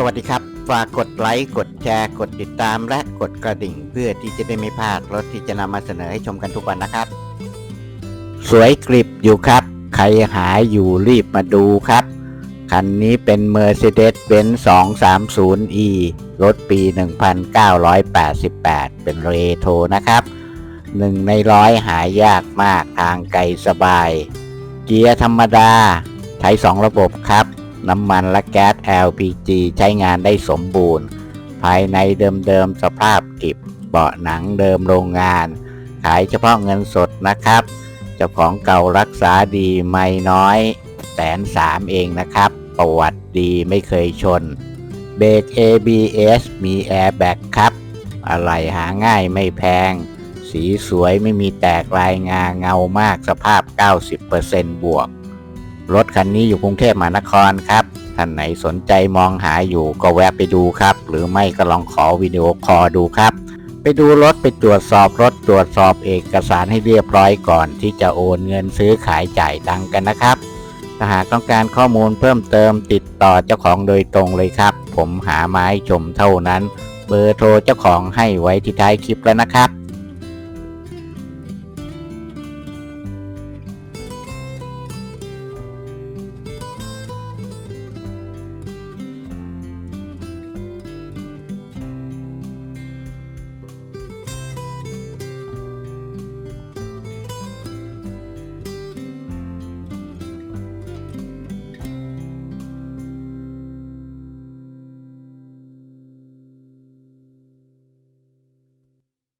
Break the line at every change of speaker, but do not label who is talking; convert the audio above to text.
สวัสดีครับ ฝากกดไลค์ กดแชร์ กดติดตามและกดกระดิ่ง เพื่อที่จะได้ไม่พลาดรถที่จะนำมาเสนอให้ชมกันทุกวันนะครับ สวยกริบอยู่ครับ ใครหาอยู่รีบมาดูครับ คันนี้เป็น Mercedes-Benz 230e รถปี 1988 เป็นเรโทรนะครับหนึ่งในร้อยหายากมากทางไกลสบาย เกียร์ธรรมดา ใช้ 2 ระบบครับ น้ำมันและแก๊ส LPG ใช้งานได้สมบูรณ์ ภายในเดิมๆสภาพกิบเบาะหนังเดิมโรงงาน ขายเฉพาะเงินสดนะครับ เจ้าของเก่ารักษาดีไม่น้อยแสนสามเองนะครับ ประวัติดีไม่เคยชน เบรก ABS มีแอร์แบ็กครับ อะไรหาง่ายไม่แพง สีสวยไม่มีแตกลายงาเงามากสภาพ 90%บวก รถคันนี้อยู่กรุงเทพมหานครครับ ท่านไหนสนใจมองหาอยู่ก็แวะไปดูครับ หรือไม่ก็ลองขอวิดีโอคอลดูครับ ไปดูรถไปตรวจสอบรถตรวจสอบเอกสารให้เรียบร้อยก่อน ที่จะโอนเงินซื้อขายจ่ายตังกันนะครับ ถ้าหากต้องการข้อมูลเพิ่มเติมติดต่อเจ้าของโดยตรงเลยครับ ผมหาไม้ชมเท่านั้น เบอร์โทรเจ้าของให้ไว้ที่ท้ายคลิปแล้วนะครับ